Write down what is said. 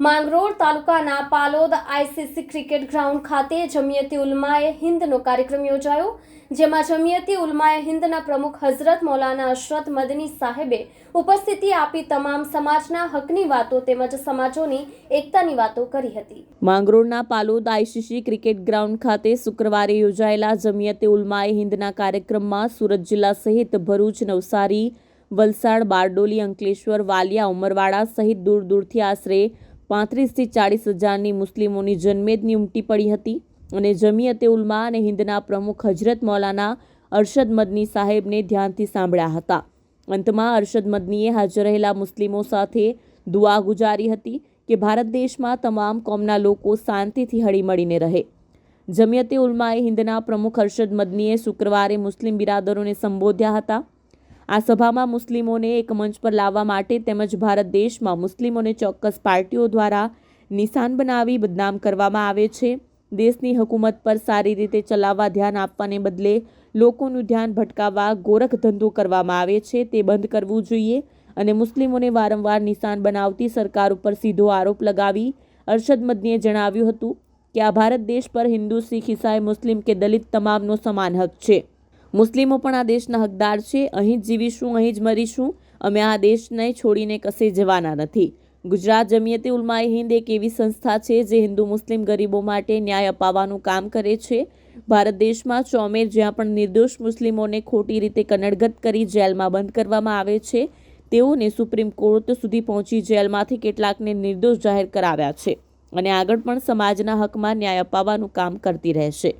માંગરોળ તાલુકાના Palod ICC cricket ground ખાતે જમિયતી ઉલમાએ હિન્દનો કાર્યક્રમ યોજાયો, જેમાં જમિયતી ઉલમાએ હિન્દના પ્રમુખ હઝરત મૌલાના અશરત મદની સાહેબે ઉપસ્થિતિ આપી તમામ સમાજના હકની વાતો તેમજ સમાજોની એકતાની વાતો કરી હતી. માંગરોળના પાલોદ આઈસીસી ક્રિકેટ ગ્રાઉન્ડ ખાતે શુક્રવારે યોજાયેલા જમિયતી ઉલમાએ હિન્દના કાર્યક્રમમાં સુરત જિલ્લા સહિત ભરૂચ, નવસારી, વલસાડ, બારડોલી, અંકલેશ્વર, વાલિયા, ઉમરવાડા સહિત દૂર દૂરથી આશરે પાંત્રીસથી ચાળીસ હજારની મુસ્લિમોની જનમેદની ઉમટી પડી હતી અને જમિયતે ઉલમા અને હિન્દના પ્રમુખ હજરત મૌલાના અરશદ મદની સાહેબને ધ્યાનથી સાંભળ્યા હતા. અંતમાં અરશદ મદનીએ હાજર રહેલા મુસ્લિમો સાથે દુઆ ગુજારી હતી કે ભારત દેશમાં તમામ કોમના લોકો શાંતિથી હળીમળીને રહે. જમિયતે ઉલમાએ હિન્દના પ્રમુખ અરશદ મદનીએ શુક્રવારે મુસ્લિમ બિરાદરોને સંબોધ્યા હતા આ સભામાં મુસ્લિમોને એક મંચ પર લાવવા માટે તેમજ ભારત દેશમાં મુસ્લિમોને ચોક્કસ પાર્ટીઓ દ્વારા નિશાન બનાવી બદનામ કરવામાં આવે છે. દેશની હકુમત પર સારી રીતે ચલાવવા ધ્યાન આપવાને બદલે લોકોનું ધ્યાન ભટકાવવા ગોરખ ધંધો કરવામાં આવે છે. તે બંધ કરવું જોઈએ અને મુસ્લિમોને વારંવાર નિશાન બનાવતી સરકાર ઉપર સીધો આરોપ લગાવી અરશદ મદનીએ જણાવ્યું હતું કે, આ ભારત દેશ પર હિન્દુ, શીખ, ઈસાઈ, મુસ્લિમ કે દલિત તમામનો સમાન હક છે. મુસ્લિમો પણ આ દેશના હકદાર છે. અહીં જ જીવીશું, અહીં જ મરીશું. અમે આ દેશને છોડીને કશે જવાના નથી. ગુજરાત જમિયતે ઉલમાએ હિન્દ એક એવી સંસ્થા છે જે હિન્દુ, મુસ્લિમ ગરીબો માટે ન્યાય અપાવવાનું કામ કરે છે. ભારત દેશમાં ચોમેર જ્યાં પણ નિર્દોષ મુસ્લિમોને ખોટી રીતે કનડગત કરી જેલમાં બંધ કરવામાં આવે છે, તેઓને સુપ્રીમ કોર્ટ સુધી પહોંચી જેલમાંથી કેટલાકને નિર્દોષ જાહેર કરાવ્યા છે અને આગળ પણ સમાજના હકમાં ન્યાય અપાવવાનું કામ કરતી રહેશે.